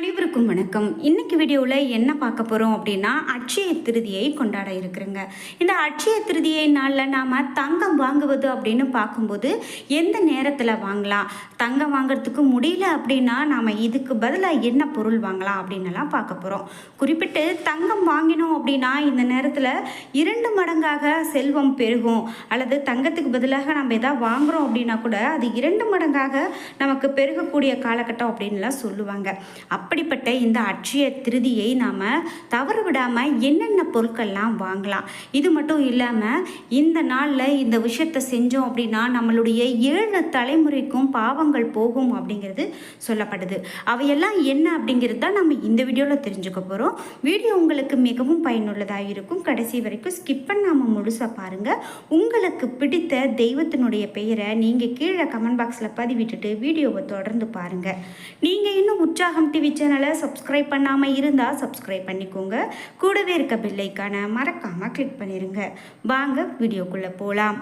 அனைவருக்கும் வணக்கம். இன்னைக்கு வீடியோவில் என்ன பார்க்க போகிறோம் அப்படின்னா அட்சய திருதியை கொண்டாட இருக்கிறோங்க. இந்த அட்சய திருதியை நாளில் நாம் தங்கம் வாங்குவது அப்படின்னு பார்க்கும்போது எந்த நேரத்தில் வாங்கலாம்? தங்கம் வாங்குறதுக்கு முடியல அப்படின்னா நாம் இதுக்கு பதிலாக என்ன பொருள் வாங்கலாம் அப்படின்னுலாம் பார்க்க போகிறோம் குறிப்பிட்டு தங்கம் வாங்கினோம் அப்படின்னா இந்த நேரத்தில் இரண்டு மடங்காக செல்வம் பெருகும். அல்லது தங்கத்துக்கு பதிலாக நம்ம எதாவது வாங்குகிறோம் அப்படின்னா கூட அது இரண்டு மடங்காக நமக்கு பெருகக்கூடிய காலகட்டம் அப்படின்லாம் சொல்லுவாங்க. அப்படிப்பட்ட இந்த அட்சய திருதியை நாம் தவறு விடாமல் என்னென்ன பொருட்கள்லாம் வாங்கலாம். இது மட்டும் இல்லாமல் இந்த நாளில் இந்த விஷயத்தை செஞ்சோம் அப்படின்னா நம்மளுடைய ஏழு தலைமுறைக்கும் பாவங்கள் போகும் அப்படிங்கிறது சொல்லப்படுது. அவையெல்லாம் என்ன அப்படிங்கிறது தான் நம்ம இந்த வீடியோவில் தெரிஞ்சுக்க போகிறோம் வீடியோ உங்களுக்கு மிகவும் பயனுள்ளதாக இருக்கும். கடைசி வரைக்கும் ஸ்கிப் பண்ணாமல் முழுசாக பாருங்கள் உங்களுக்கு பிடித்த தெய்வத்தினுடைய பெயரை நீங்கள் கீழே கமெண்ட் பாக்ஸில் பதிவிட்டுட்டு வீடியோவை தொடர்ந்து பாருங்கள் நீங்கள் இன்னும் உற்சாகம் டிவி சேனலை சப்ஸ்கிரைப் பண்ணாமல் இருந்தால் சப்ஸ்கிரைப் பண்ணிக்கோங்க. கூடவே இருக்க பில்லைக்கான மறக்காமல் கிளிக் பண்ணிடுங்க வாங்க வீடியோக்குள்ளே போகலாம்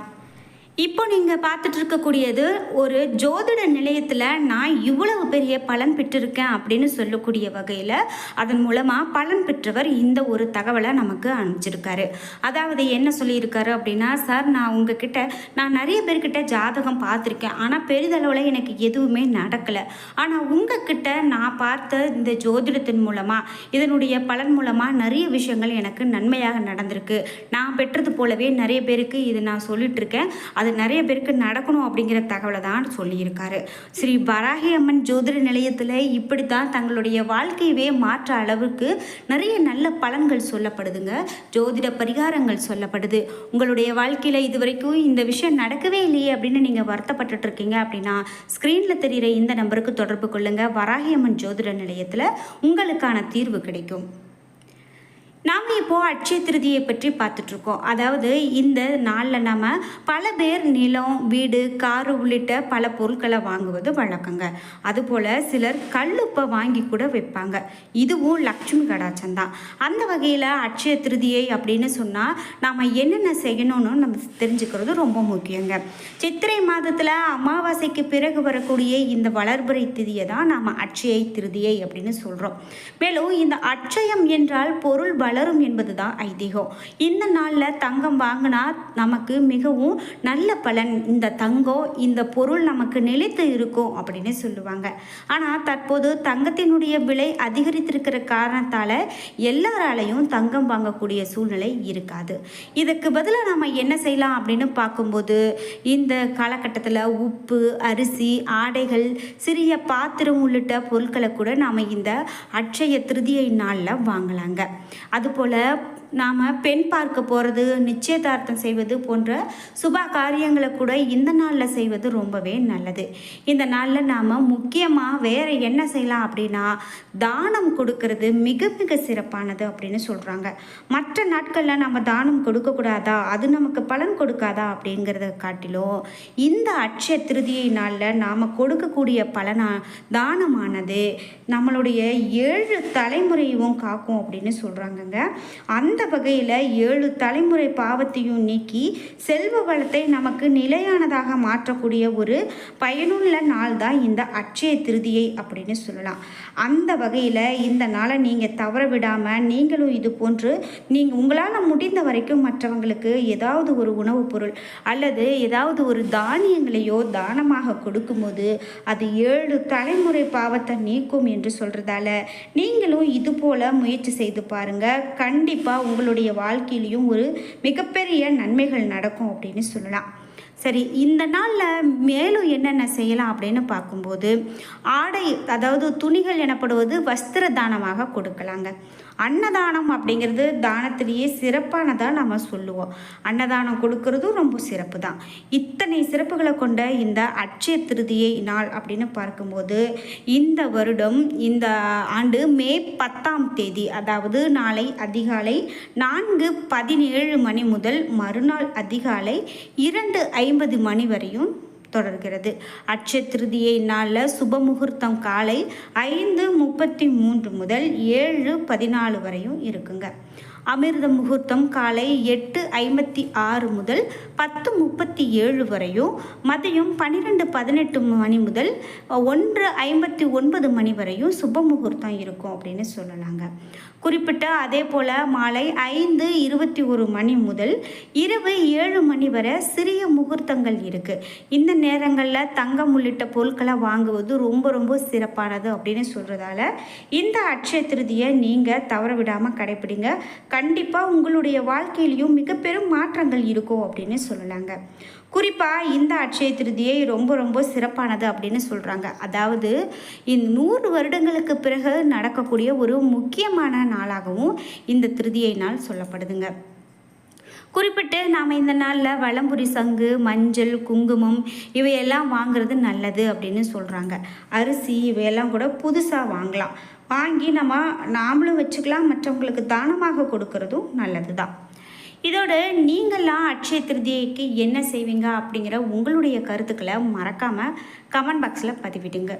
இப்போ நீங்கள் பார்த்துட்டு இருக்கக்கூடியது ஒரு ஜோதிட நிலையத்தில் நான் இவ்வளவு பெரிய பலன் பெற்றிருக்கேன் அப்படின்னு சொல்லக்கூடிய வகையில் அதன் மூலமாக பலன் பெற்றவர் இந்த ஒரு தகவலை நமக்கு அனுப்பிச்சிருக்காரு. அதாவது என்ன சொல்லியிருக்காரு அப்படின்னா சார் நான் உங்ககிட்ட நான் நிறைய பேர்கிட்ட ஜாதகம் பார்த்துருக்கேன். ஆனால் பெரிதளவில் எனக்கு எதுவுமே நடக்கலை. ஆனால் உங்ககிட்ட நான் பார்த்த இந்த ஜோதிடத்தின் மூலமாக இதனுடைய பலன் மூலமாக நிறைய விஷயங்கள் எனக்கு நன்மையாக நடந்திருக்கு. நான் பெற்றது போலவே நிறைய பேருக்கு இது நான் சொல்லிட்டு இருக்கேன் அது நிறைய பேருக்கு நடக்கணும் அப்படிங்கிற தகவலை தான் சொல்லியிருக்காரு. ஸ்ரீ வராகி அம்மன் ஜோதிட நிலையத்தில் இப்படி தான் தங்களுடைய வாழ்க்கையவே மாற்ற அளவுக்கு நிறைய நல்ல பலன்கள் சொல்லப்படுதுங்க. ஜோதிட பரிகாரங்கள் சொல்லப்படுது. உங்களுடைய வாழ்க்கையில் இது வரைக்கும் இந்த விஷயம் நடக்கவே இல்லையே அப்படின்னு நீங்கள் வருத்தப்பட்டுட்டு இருக்கீங்க அப்படின்னா ஸ்க்ரீனில் தெரிகிற இந்த நம்பருக்கு தொடர்பு கொள்ளுங்கள் வராகி அம்மன் ஜோதிட நிலையத்தில் உங்களுக்கான தீர்வு கிடைக்கும். நாம் இப்போது அட்சய திருதியை பற்றி பார்த்துட்ருக்கோம். அதாவது இந்த நாளில் நம்ம பல பேர் நிலம் வீடு காரு உள்ளிட்ட பல பொருட்களை வாங்குவது வழக்கங்க. அதுபோல் சிலர் கல்லுப்பை வாங்கி கூட வைப்பாங்க இதுவும் லக்ஷ்மி கடாச்சம் தான். அந்த வகையில் அட்சய திருதியை அப்படின்னு சொன்னால் நாம் என்னென்ன செய்யணும்னு நம்ம தெரிஞ்சுக்கிறது ரொம்ப முக்கியங்க. சித்திரை மாதத்தில் அமாவாசைக்கு பிறகு வரக்கூடிய இந்த வளர்பிறை திதியை தான் நாம் அட்சய திருதியை அப்படின்னு சொல்கிறோம் மேலும் இந்த அட்சயம் என்றால் பொருள் வளரும் என்பது தான் ஐதீகம். இந்த நாளில் தங்கம் வாங்கினா நமக்கு மிகவும் நல்ல பலன். இந்த தங்கம் இந்த பொருள் நமக்கு நிலைத்து இருக்கும் அப்படின்னு சொல்லுவாங்க. ஆனால் தற்போது தங்கத்தினுடைய விலை அதிகரித்திருக்கிற காரணத்தால் எல்லாராலையும் தங்கம் வாங்கக்கூடிய சூழ்நிலை இருக்காது. இதுக்கு பதிலாக நம்ம என்ன செய்யலாம் அப்படின்னு பார்க்கும்போது இந்த காலகட்டத்தில் உப்பு அரிசி ஆடைகள் சிறிய பாத்திரம் உள்ளிட்ட பொருட்களை கூட நாம் இந்த அட்சய திருதியை நாளில் வாங்கலாங்க. அதுபோல் நாம் பெண் பார்க்க போகிறது நிச்சயதார்த்தம் செய்வது போன்ற சுப காரியங்களை கூட இந்த நாளில் செய்வது ரொம்பவே நல்லது. இந்த நாளில் நாம் முக்கியமாக வேறு என்ன செய்யலாம் அப்படின்னா தானம் கொடுக்கறது மிக மிக சிறப்பானது அப்படின்னு சொல்கிறாங்க மற்ற நாட்களில் நம்ம தானம் கொடுக்கக்கூடாதா அது நமக்கு பலன் கொடுக்காதா? அப்படிங்கிறத காட்டிலும் இந்த அட்சய திருதியை நாளில் நாம் கொடுக்கக்கூடிய பலனா தானமானது நம்மளுடைய ஏழு தலைமுறையும் காக்கும் அப்படின்னு சொல்கிறாங்கங்க அந்த அந்த வகையில் ஏழு தலைமுறை பாவத்தையும் நீக்கி செல்வ வளத்தை நமக்கு நிலையானதாக மாற்றக்கூடிய ஒரு பயனுள்ள நாள் தான் இந்த அட்சய திருதியை அப்படின்னு சொல்லலாம். அந்த வகையில் இந்த நாளை நீங்கள் தவற விடாமல் நீங்களும் இது போன்று நீங்கள் உங்களால் முடிந்த வரைக்கும் மற்றவங்களுக்கு ஏதாவது ஒரு உணவுப் பொருள் அல்லது ஏதாவது ஒரு தானியங்களையோ தானமாக கொடுக்கும்போது அது ஏழு தலைமுறை பாவத்தை நீக்கும் என்று சொல்கிறதால நீங்களும் இது போல் முயற்சி செய்து பாருங்கள் கண்டிப்பாக உங்களுடைய வாழ்க்கையிலையும் ஒரு மிகப்பெரிய நன்மைகள் நடக்கும் அப்படின்னு சொல்லலாம். சரி இந்த நாளில் மேலும் என்னென்ன செய்யலாம் அப்படின்னு பார்க்கும்போது ஆடை அதாவது துணிகள் எனப்படுவது வஸ்திர தானமாக கொடுக்கலாங்க. அன்னதானம் அப்படிங்கிறது தானத்திலேயே சிறப்பானதாக நம்ம சொல்லுவோம். அன்னதானம் கொடுக்கறதும் ரொம்ப சிறப்பு தான் இத்தனை சிறப்புகளை கொண்ட இந்த அட்சய திருதியை நாள் அப்படின்னு பார்க்கும்போது இந்த வருடம் இந்த ஆண்டு மே பத்தாம் தேதி அதாவது நாளை அதிகாலை நான்கு பதினேழு மணி முதல் மறுநாள் அதிகாலை இரண்டு ஐம்பது மணி வரையும் தொடர்கிறது. அட்சய திருதியை நாளில் சுப முகூர்த்தம் காலை ஐந்து முப்பத்தி மூன்று முதல் ஏழு பதினாலு வரையும் இருக்குங்க. அமிர்த முகூர்த்தம் காலை எட்டு ஐம்பத்தி ஆறு முதல் பத்து முப்பத்தி ஏழு வரையும் மதியம் பன்னிரெண்டு பதினெட்டு மணி முதல் ஒன்று ஐம்பத்தி ஒன்பது மணி வரையும் சுப முகூர்த்தம் இருக்கும் அப்படின்னு சொல்லலாங்க. குறிப்பிட்ட அதே போல் மாலை ஐந்து இருபத்தி ஒரு மணி முதல் இரவு ஏழு மணி வரை சிறிய முகூர்த்தங்கள் இருக்குது இந்த நேரங்களில் தங்கம் உள்ளிட்ட பொருட்களை வாங்குவது ரொம்ப ரொம்ப சிறப்பானது அப்படின்னு சொல்கிறதால இந்த அட்சய திருதியை நீங்கள் தவற விடாமல் கடைப்பிடிங்க. கண்டிப்பாக உங்களுடைய வாழ்க்கையிலையும் மிக பெரும் மாற்றங்கள் இருக்கும் அப்படின்னு சொல்லலாங்க. குறிப்பாக இந்த அட்சய திருதியை ரொம்ப ரொம்ப சிறப்பானது அப்படின்னு சொல்கிறாங்க அதாவது இந்த நூறு வருடங்களுக்கு பிறகு நடக்கக்கூடிய ஒரு முக்கியமான நாளாகவும் இந்த திருதியை நாள் சொல்லப்படுதுங்க. குறிப்பிட்டு நாம் இந்த நாளில் வளம்புரி சங்கு மஞ்சள் குங்குமம் இவையெல்லாம் வாங்குறது நல்லது அப்படின்னு சொல்கிறாங்க அரிசி இவையெல்லாம் கூட புதுசாக வாங்கலாம். வாங்கி நம்ம நாமளும் வச்சுக்கலாம் மற்றவங்களுக்கு தானமாக கொடுக்கறதும் நல்லது தான் இதோட நீங்களாம் அட்சய திருதியைக்கு என்ன செய்வீங்க அப்படிங்கிற உங்களுடைய கருத்துக்களை மறக்காமல் கமெண்ட் பாக்ஸில் பதிவிடுங்க.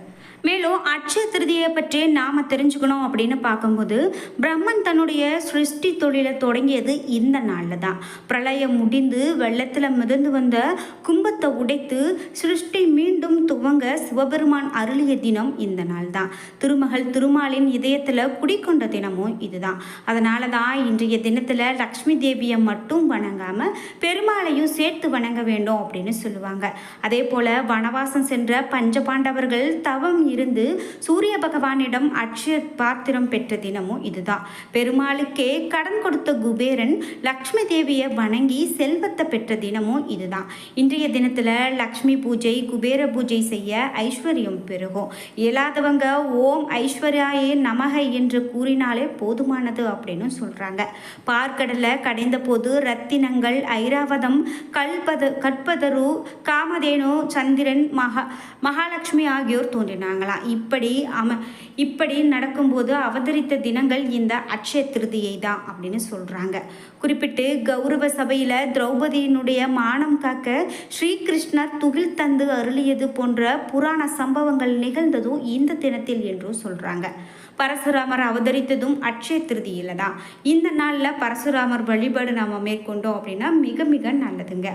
மேலும் அட்சய திருதியை பற்றி நாம் தெரிஞ்சுக்கணும் அப்படின்னு பார்க்கும்போது பிரம்மன் தன்னுடைய சிருஷ்டி தொழிலை தொடங்கியது இந்த நாளில் தான் பிரளயம் முடிந்து வெள்ளத்தில் மிதந்து வந்த கும்பத்தை உடைத்து சிருஷ்டி மீண்டும் துவங்க சிவபெருமான் அருளிய தினம் இந்த நாள் தான் திருமகள் திருமாலின் இதயத்தில் குடிக்கொண்ட தினமும் இதுதான். அதனால தான் இன்றைய தினத்தில் லக்ஷ்மி தேவியை மட்டும் வணங்காமல் பெருமாளையும் சேர்த்து வணங்க வேண்டும் அப்படின்னு சொல்லுவாங்க. அதே போல் வனவாசம் சென்ற பஞ்சபாண்டவர்கள் தவம் இருந்து சூரிய பகவானிடம் அட்சய பாத்திரம் பெற்ற தினமும் இதுதான் பெருமாளுக்கே கடன் கொடுத்த குபேரன் லக்ஷ்மி தேவியை வணங்கி செல்வத்தை பெற்ற தினமும் இதுதான் இன்றைய தினத்தில் லக்ஷ்மி பூஜை குபேர பூஜை செய்ய ஐஸ்வர்யம் பெருகும் இயலாதவங்க ஓம் ஐஸ்வர்யாயே நமக என்று கூறினாலே போதுமானது அப்படின்னு சொல்கிறாங்க பார்க்கடலை கடைந்த போது ரத்தினங்கள் ஐராவதம் கல்பத கற்பதரு காமதேனு சந்திரன் மகா மகாலட்சுமி ஆகியோர் தோன்றினாங்களாம் இப்படி அம இப்படி நடக்கும்போது அவதரித்த தினங்கள் இந்த அட்சய திருதியை தான் அப்படின்னு சொல்கிறாங்க குறிப்பிட்டு கௌரவ சபையில் திரௌபதியினுடைய மானம் காக்க ஸ்ரீகிருஷ்ணர் துகில் தந்து அருளியது போன்ற புராண சம்பவங்கள் நிகழ்ந்ததும் இந்த தினத்தில் என்றும் சொல்கிறாங்க பரசுராமர் அவதரித்ததும் அட்சய திருதியில் தான். இந்த நாளில் பரசுராமர் வழிபாடு நாம் மேற்கொண்டோம் அப்படின்னா மிக மிக நல்லதுங்க.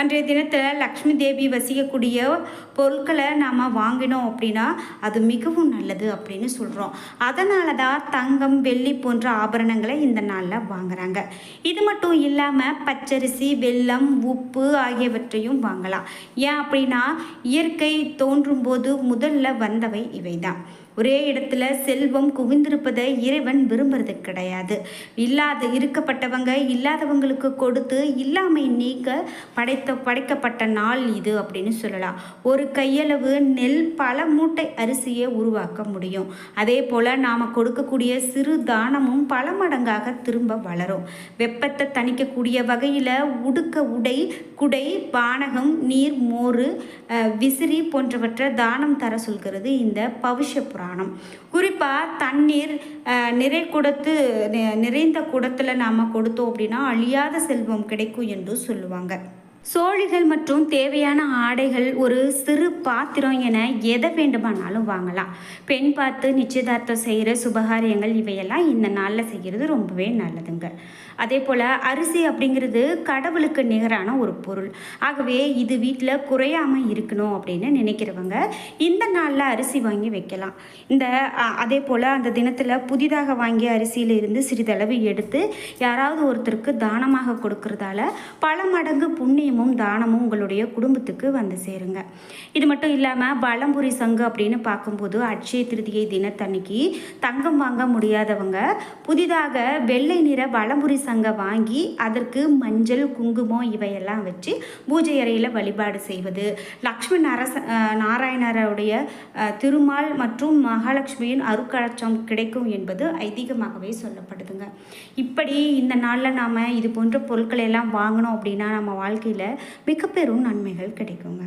அன்றைய தினத்தில் லக்ஷ்மி தேவி வசிக்கக்கூடிய பொருட்களை நாம் வாங்கினோம் அப்படின்னா அது மிகவும் நல்லது அப்படின்னு சொல்கிறோம் அதனால தான் தங்கம் வெள்ளி போன்ற ஆபரணங்களை இந்த நாளில் வாங்குறாங்க. இது மட்டும் இல்லாமல் பச்சரிசி வெல்லம் உப்பு ஆகியவற்றையும் வாங்கலாம். ஏன் அப்படின்னா இயற்கை தோன்றும் போது முதல்ல வந்தவை இவை தான் ஒரே இடத்துல செல்வம் குவிந்திருப்பதை இறைவன் விரும்புறது கிடையாது. இல்லாத இருக்கப்பட்டவங்க இல்லாதவங்களுக்கு கொடுத்து இல்லாமை நீக்க படைத்த படைக்கப்பட்ட நாள் இது அப்படின்னு சொல்லலாம். ஒரு கையளவு நெல் பல மூட்டை அரிசியை உருவாக்க முடியும். அதே போல் நாம் கொடுக்கக்கூடிய சிறு தானமும் பல மடங்காக திரும்ப வளரும். வெப்பத்தை தணிக்கக்கூடிய வகையில் உடுக்க உடை குடை பானகம் நீர் மோர் விசிறி போன்றவற்றை தானம் தர சொல்கிறது இந்த பவிஷ்ய காணும். குறிப்பாக தண்ணீர் நிறை குடத்து நிறைந்த குடத்தில் நாம் கொடுத்தோம் அப்படின்னா அழியாத செல்வம் கிடைக்கும் என்று சொல்லுவாங்க. சோழிகள் மற்றும் தேவையான ஆடைகள் ஒரு சிறு பாத்திரம் என எதை வேண்டுமானாலும் வாங்கலாம். பெண் பார்த்து நிச்சயதார்த்தம் செய்கிற சுபகாரியங்கள் இவையெல்லாம் இந்த நாளில் செய்கிறது ரொம்பவே நல்லதுங்க. அதே போல் அரிசி அப்படிங்கிறது கடவுளுக்கு நிகரான ஒரு பொருள். ஆகவே இது வீட்டில் குறையாமல் இருக்கணும் அப்படின்னு நினைக்கிறவங்க இந்த நாளில் அரிசி வாங்கி வைக்கலாம். இந்த அதே போல் அந்த தினத்தில் புதிதாக வாங்கிய அரிசியில் இருந்து சிறிதளவு எடுத்து யாராவது ஒருத்தருக்கு தானமாக கொடுக்கறதால பல மடங்கு புண்ணியம் புண்ணியமும் தானமும் உங்களுடைய குடும்பத்துக்கு வந்து சேருங்க. இது மட்டும் இல்லாமல் பலம்புரி சங்கு அப்படின்னு பார்க்கும்போது அட்சய திருதியை தினத்தன்னைக்கு தங்கம் வாங்க முடியாதவங்க புதிதாக வெள்ளை நிற பழம்புரி சங்கை வாங்கி அதற்கு மஞ்சள் குங்குமம் இவையெல்லாம் வச்சு பூஜை அறையில் வழிபாடு செய்வது. லக்ஷ்மி நரச நாராயணருடைய திருமால் மற்றும் மகாலட்சுமியின் அருக்கலட்சம் கிடைக்கும் என்பது ஐதீகமாகவே சொல்லப்படுதுங்க. இப்படி இந்த நாளில் நாம் இது போன்ற பொருட்களை எல்லாம் வாங்கினோம் அப்படின்னா நம்ம வாழ்க்கையில் மிக பெரும் நன்மைகள் கிடைக்குங்க.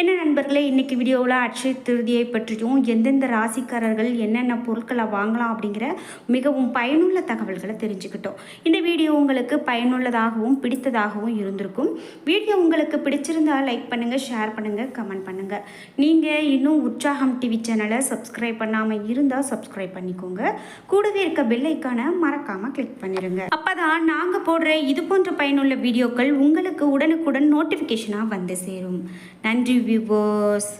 என்ன நண்பர்களே இன்னைக்கு வீடியோவில் அட்சய திருதியை பற்றியும் எந்தெந்த ராசிக்காரர்கள் என்னென்ன பொருட்களை வாங்கலாம் அப்படிங்கிற மிகவும் பயனுள்ள தகவல்களை தெரிஞ்சுக்கிட்டோம். இந்த வீடியோ உங்களுக்கு பயனுள்ளதாகவும் பிடித்ததாகவும் இருந்திருக்கும். வீடியோ உங்களுக்கு பிடிச்சிருந்தா லைக் பண்ணுங்கள் ஷேர் பண்ணுங்கள் கமெண்ட் பண்ணுங்கள் நீங்கள் இன்னும் உற்சாகம் டிவி சேனலை சப்ஸ்கிரைப் பண்ணாமல் இருந்தால் சப்ஸ்கிரைப் பண்ணிக்கோங்க. கூடவே இருக்க பெல்லைக்கான மறக்காமல் கிளிக் பண்ணிடுங்க அப்போ தான் நாங்கள் போடுற இது போன்ற பயனுள்ள வீடியோக்கள் உங்களுக்கு உடனுக்குடன் நோட்டிஃபிகேஷனாக வந்து சேரும். நன்றி வியூவர்ஸ்